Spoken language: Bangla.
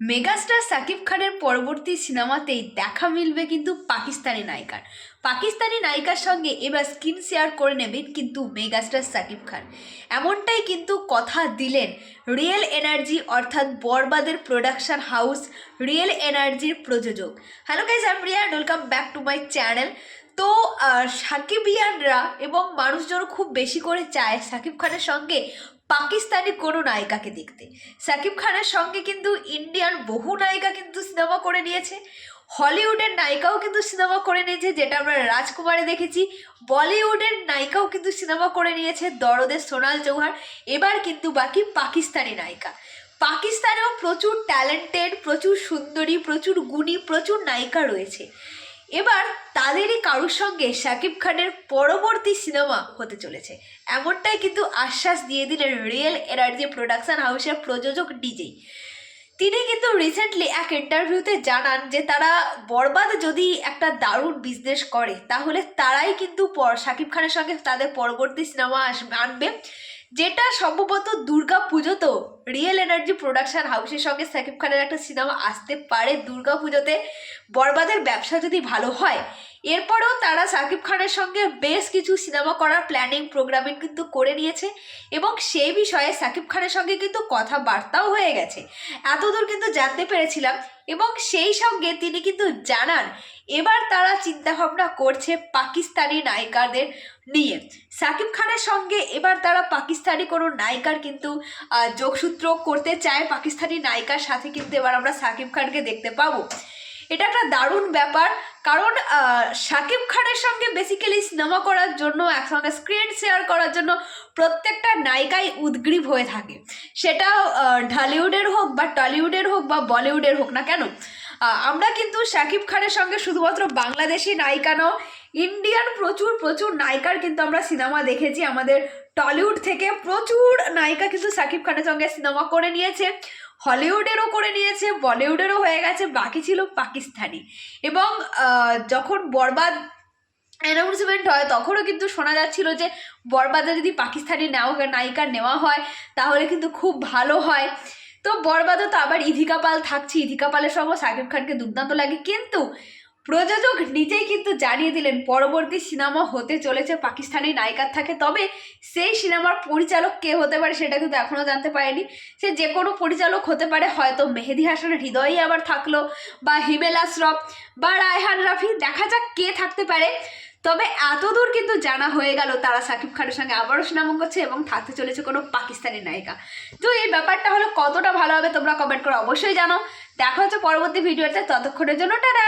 মেগাস্টার সাকিব খানের পরবর্তী সিনেমাতেই দেখা মিলবে কিন্তু পাকিস্তানি নায়িকার। পাকিস্তানি নায়িকার সঙ্গে এবার স্ক্রিন শেয়ার করে নেবেন কিন্তু মেগাস্টার সাকিব খান। এমনটাই কিন্তু কথা দিলেন রিয়েল এনার্জি অর্থাৎ বরবাদের প্রোডাকশন হাউস রিয়েল এনার্জির প্রযোজক। Hello guys I Riya welcome back to my channel তো সাকিবিয়ানরা এবং মানুষজন খুব বেশি করে চায় সাকিব খানের সঙ্গে পাকিস্তানি কোনো নায়িকাকে দেখতে। সাকিব খানের সঙ্গে কিন্তু ইন্ডিয়ান বহু নায়িকা কিন্তু সিনেমা করে নিয়েছে। হলিউডের নায়িকাও কিন্তু সিনেমা করে নিয়েছে, যেটা আমরা রাজকুমারে দেখেছি। বলিউডের নায়িকাও কিন্তু সিনেমা করে নিয়েছে দরদের সোনাল চৌহান। এবার কিন্তু বাকি পাকিস্তানি নায়িকা। পাকিস্তানেও প্রচুর ট্যালেন্টেড, প্রচুর সুন্দরী, প্রচুর গুণী, প্রচুর নায়িকা রয়েছে। এবার তাদেরই কারুর সঙ্গে শাকিব খানের পরবর্তী সিনেমা হতে চলেছে। এমনটাই কিন্তু আশ্বাস দিয়ে দিলেন রিয়েল এনার্জি প্রোডাকশন হাউসের প্রযোজক ডিজে। তিনি কিন্তু রিসেন্টলি এক ইন্টারভিউতে জানান যে, তারা বরবাদ যদি একটা দারুণ বিজনেস করে, তাহলে তারাই কিন্তু শাকিব খানের সঙ্গে তাদের পরবর্তী সিনেমা আনবে। যেটা সম্ভবত দুর্গা পুজোতেও রিয়েল এনার্জি প্রোডাকশন হাউসের সঙ্গে শাকিব খানের একটা সিনেমা আসতে পারে দুর্গা পুজোতে বরবাদের ব্যবসা যদি ভালো হয়, এরপরেও তারা শাকিব খানের সঙ্গে বেশ কিছু সিনেমা করার প্ল্যানিং প্রোগ্রামিং কিন্তু করে নিয়েছে এবং সেই বিষয়ে শাকিব খানের সঙ্গে কিন্তু কথাবার্তাও হয়ে গেছে। এতদূর কিন্তু জানতে পেরেছিলাম এবং সেই সঙ্গে তিনি কিন্তু জানান, এবার তারা চিন্তাভাবনা করছে পাকিস্তানি নায়িকাদের নিয়ে। সাকিব খানের সঙ্গে এবার তারা পাকিস্তানি কোনো নায়িকার কিন্তু যোগসূত্র করতে চায় পাকিস্তানি নায়িকার সাথে কিন্তু এবার আমরা সাকিব খানকে দেখতে পাবো। এটা একটা দারুণ ব্যাপার। কারণ শাকিব খানের সঙ্গে বেসিক্যালি সিনেমা করার জন্য, একসঙ্গে স্ক্রিন শেয়ার করার জন্য প্রত্যেকটা নায়িকাই উদ্গ্রীব হয়ে থাকে। সেটা ঢালিউডের হোক বা টলিউডের হোক বা বলিউডের হোক না কেন আমরা কিন্তু শাকিব খানের সঙ্গে শুধুমাত্র বাংলাদেশি নায়িকা নও ইন্ডিয়ান প্রচুর প্রচুর নায়িকার কিন্তু আমরা সিনেমা দেখেছি। আমাদের টলিউড থেকে প্রচুর নায়িকা কিন্তু শাকিব খানের সঙ্গে সিনেমা করে নিয়েছে। হলিউডেরও করে নিয়েছে, বলিউডেরও হয়ে গেছে, বাকি ছিল পাকিস্তানি। এবং যখন বরবাদ অ্যানাউন্সমেন্ট হয়, তখনও কিন্তু শোনা যাচ্ছিল যে বরবাদে যদি পাকিস্তানি নেওয়া নায়িকা নেওয়া হয়, তাহলে কিন্তু খুব ভালো হয়। তো বরবাদে তো আবার ইধিকা পাল থাকছে পালের সঙ্গে শাকিব খানকে দুর্দান্ত লাগে। কিন্তু প্রযোজক নিজেই কিন্তু জানিয়ে দিলেন, পরবর্তী সিনেমা হতে চলেছে, পাকিস্তানি নায়িকার থাকে। তবে সেই সিনেমার পরিচালক কে হতে পারে সেটা কিন্তু এখনও জানতে পারেনি। সে যে কোনো পরিচালক হতে পারে, হয়তো মেহেদি হাসানের হৃদয়ই আবার থাকল বা হিমেল আশরফ বা রায়হান রাফি। দেখা যাক কে থাকতে পারে। তবে এতদূর কিন্তু জানা হয়ে গেল তারা সাকিব খানের সঙ্গে আবারও সিনেমা করছে এবং থাকতে চলেছে কোনো পাকিস্তানি নায়িকা। তো এই ব্যাপারটা হলো কতটা ভালো হবে তোমরা কমেন্ট করে অবশ্যই জানো। দেখা হচ্ছে পরবর্তী ভিডিওতে, ততক্ষণের জন্য টাটা!